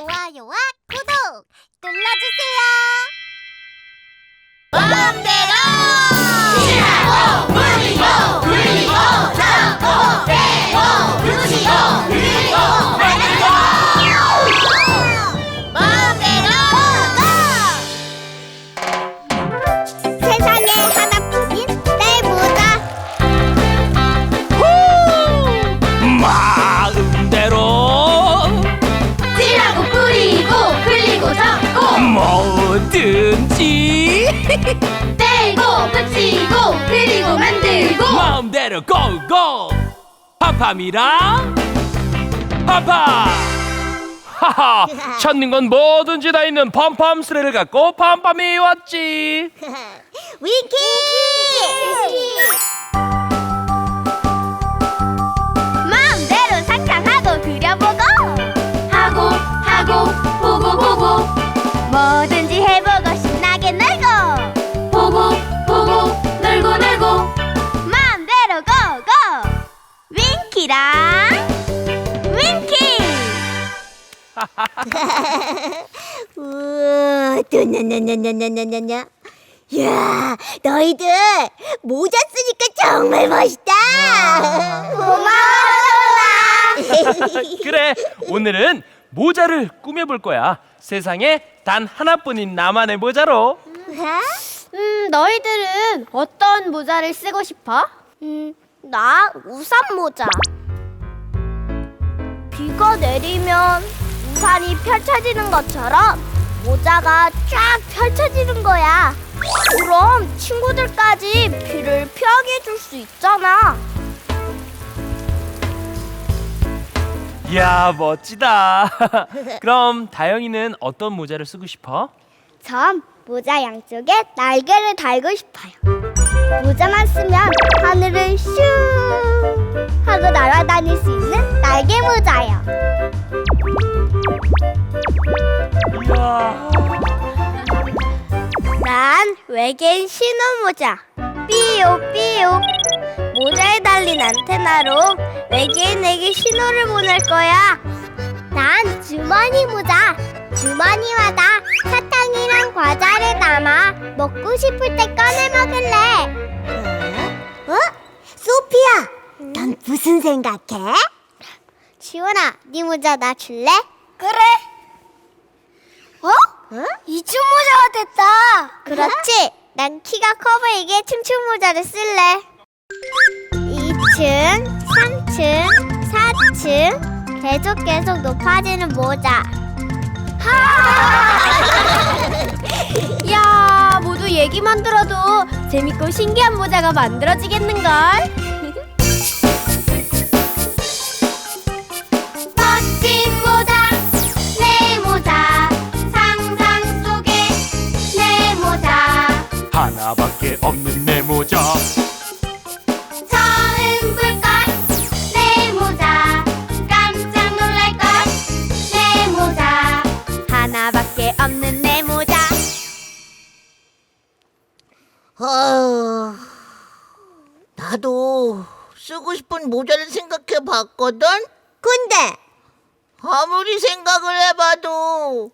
좋아요와 구독 눌러주세요. 마음대로 고고! 팜팜이랑 팜팜 하하! 찾는 건 뭐든지 다 있는 팜팜 스레를 갖고 팜팜이 왔지. 윙키! 마음대로 상상하고 그려보고! 하고 하고 보고 보고. 뭐든지 해보고 신나게 놀고 윙키랑 윙키 우와 또냐냐냐냐냐냐냐 야 너희들 모자 쓰니까 정말 멋있다. 고마워 그래 오늘은 모자를 꾸며볼 거야. 세상에 단 하나뿐인 나만의 모자로. 음, 너희들은 어떤 모자를 쓰고 싶어? 음, 나 우산 모자. 비가 내리면 우산이 펼쳐지는 것처럼 모자가 쫙 펼쳐지는 거야. 그럼 친구들까지 비를 피하게 해줄 수 있잖아. 이야 멋지다 그럼 다영이는 어떤 모자를 쓰고 싶어? 전 모자 양쪽에 날개를 달고 싶어요. 모자만 쓰면 하늘을 슝 하고 날아다닐 수 외계인 신호 모자. 삐요 삐요. 모자에 달린 안테나로 외계인에게 신호를 보낼 거야. 난 주머니 모자. 주머니마다 사탕이랑 과자를 담아 먹고 싶을 때 꺼내 먹을래. 어? 소피야, 넌 무슨 생각해? 지원아, 네 모자 나 줄래? 그래. 어? 이춤 모자가 됐다. 그렇지. 난 키가 커 보이게 춤춘 모자를 쓸래. 2층, 3층, 4층 계속 계속 높아지는 모자. 야, 모두 얘기만 들어도 재밌고 신기한 모자가 만들어지겠는걸? 하나밖에 없는 내 모자 처음 볼것 내 모자 깜짝 놀랄 것 내 모자 하나밖에 없는 내 모자. 아, 나도 쓰고 싶은 모자를 생각해 봤거든? 근데 아무리 생각을 해봐도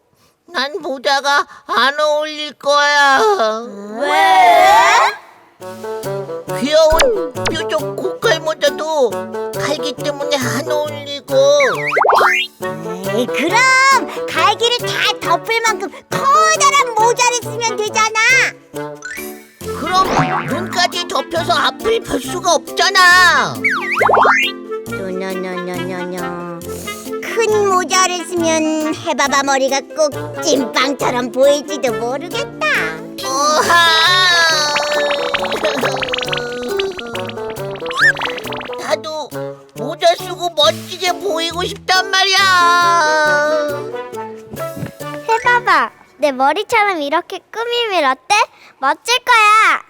난 모자가 안 어울릴 거야. 왜? 귀여운 뾰족 고칼 모자도 갈기 때문에 안 어울리고 에이, 그럼 갈기를 다 덮을 만큼 커다란 모자를 쓰면 되잖아. 그럼 눈까지 덮여서 앞을 볼 수가 없잖아. 노노노노노노. 큰 모자를 쓰면 해바바 머리가 꼭 찐빵처럼 보일지도 모르겠다. 나도 모자 쓰고 멋지게 보이고 싶단 말이야. 해봐봐. 내 머리처럼 이렇게 꾸미면 어때? 멋질 거야.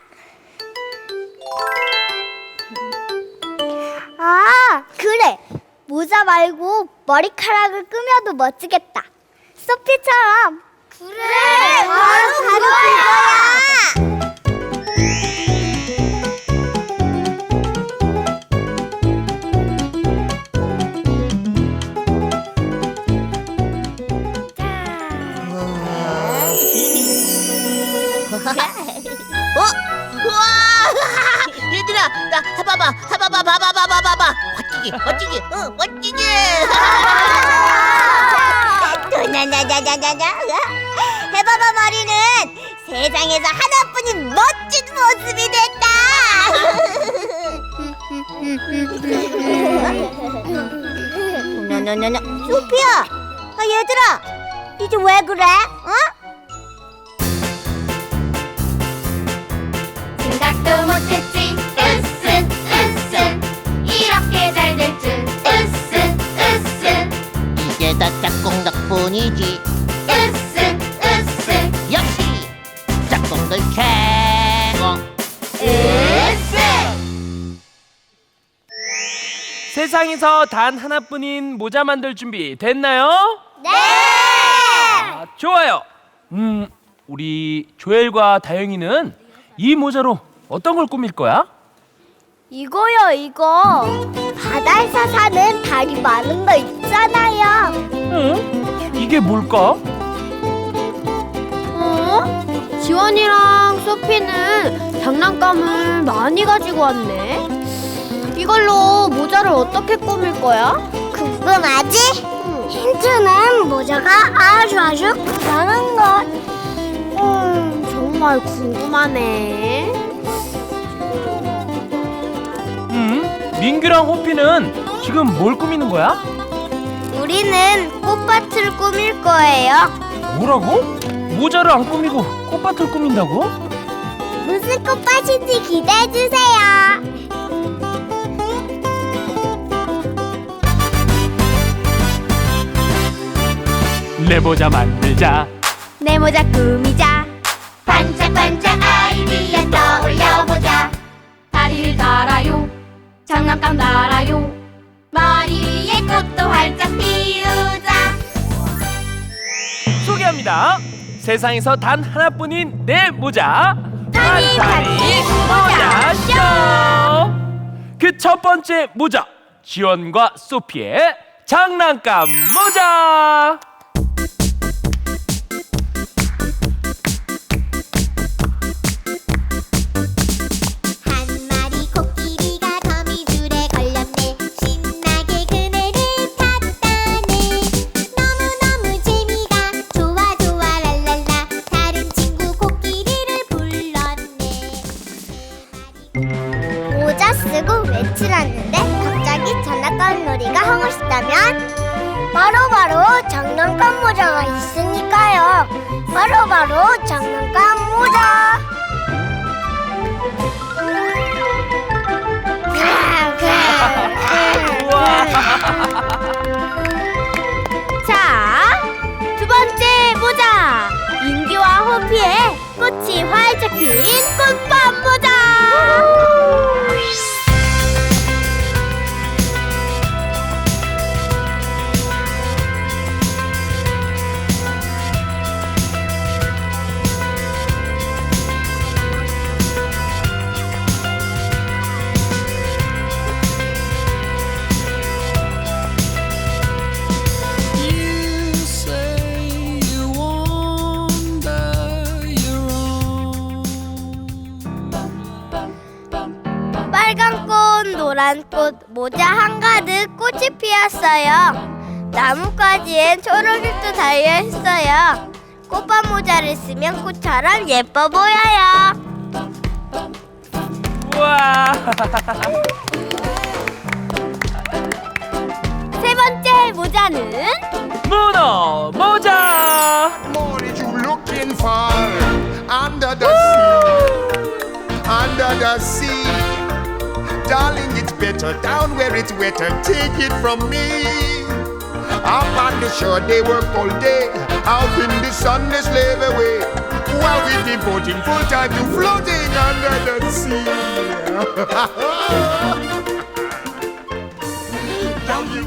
아, 그래. 모자 말고 머리카락을 꾸며도 멋지겠다. 소피처럼. 그래, 바로, 그거야. 멋지게 멋지게 어 멋지게 나나나나나나 해바바 머리는 세상에서 하나뿐인 멋진 모습이 됐다. 나나나나 소피야, 아 얘들아, 이제 왜 그래? 어? 생각도 못했지 짝꿍 덕분이지 으쓱 으쓱 역시 짝꿍들 최고 으쓱 세상에서 단 하나뿐인 모자 만들 준비 됐나요? 네. 아, 좋아요. 음, 우리 조엘과 다영이는 이 모자로 어떤 걸 꾸밀 거야? 이거요, 이거. 바다에서 사는 달이 많은 거 있잖아요. 응? 이게 뭘까? 어? 지원이랑 소피는 장난감을 많이 가지고 왔네. 이걸로 모자를 어떻게 꾸밀 거야? 궁금하지? 힌트는 모자가 아주 아주 많은 것. 음, 정말 궁금하네. 음, 민규랑 호피는 지금 뭘 꾸미는 거야? 우리는 꽃밭을 꾸밀 거예요. 뭐라고? 모자를 안 꾸미고 꽃밭을 꾸민다고? 무슨 꽃밭인지 기대해 주세요. 내 모자 만들자. 내 모자 꾸미자. 반짝반짝 아이디어 떠올려보자 다리를 달아요 장난감 달아요 머리 위에 꽃도 활짝 피우자 소개합니다. 세상에서 단 하나뿐인 내 모자. 타니, 타니 모자 쇼. 그첫 번째 모자. 지원과 소피의 장난감 모자. 장난감 모자. 자, 두 번째 모자. 인기와 호피의 꽃이 활짝 핀 꽃밤 모자. 노란 꽃, 모자 한가득 꽃이 피었어요. 나뭇가지엔 초록잎도 달려 있어요. 꽃밭 모자를 쓰면 꽃처럼 예뻐 보여요. 우와. it's better down where it's wetter. Take it from me. Up on the shore, they work all day. Out in the sun, they slave away. While we devoting full time to floating under the sea.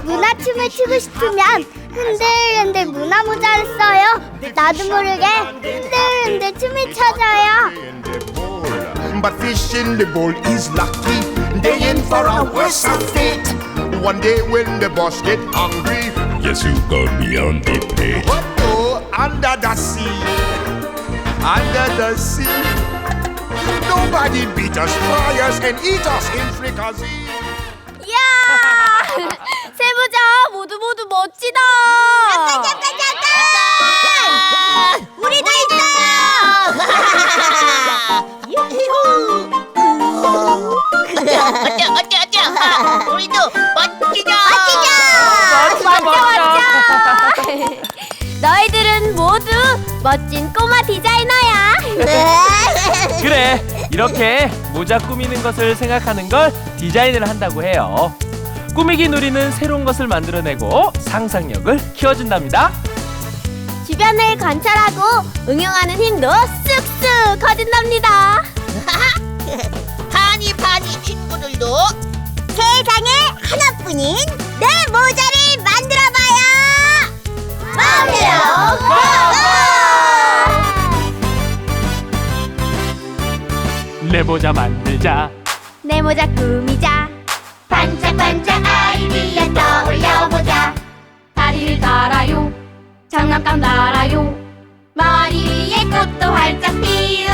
문화춤을 추고 싶으면 흔들흔들 문화 모자를 써요. 나도 모르게 흔들흔들 춤이 춰져요. in the bowl. But fish in the bowl is lucky. They in for a worse of fate. One day when the boss get hungry, Yes, you go beyond the plate. what oh, under the sea, under the sea. Nobody beat us, fry us, and eat us in fricassee. 야! 새 모자 모두 모두 멋지다. 잠깐 잠깐 잠깐 이렇게 모자 꾸미는 것을 생각하는 걸 디자인을 한다고 해요. 꾸미기 놀이는 새로운 것을 만들어내고 상상력을 키워준답니다. 주변을 관찰하고 응용하는 힘도 쑥쑥 커진답니다. 파니 파니 친구들도 세상에 하나뿐인 내 모자를 내 모자 만들자. 내 모자 꾸미자. 반짝반짝 아이디어 떠올려보자 다리를 달아요. 장난감 달아요. 머리 위에 꽃도 활짝 피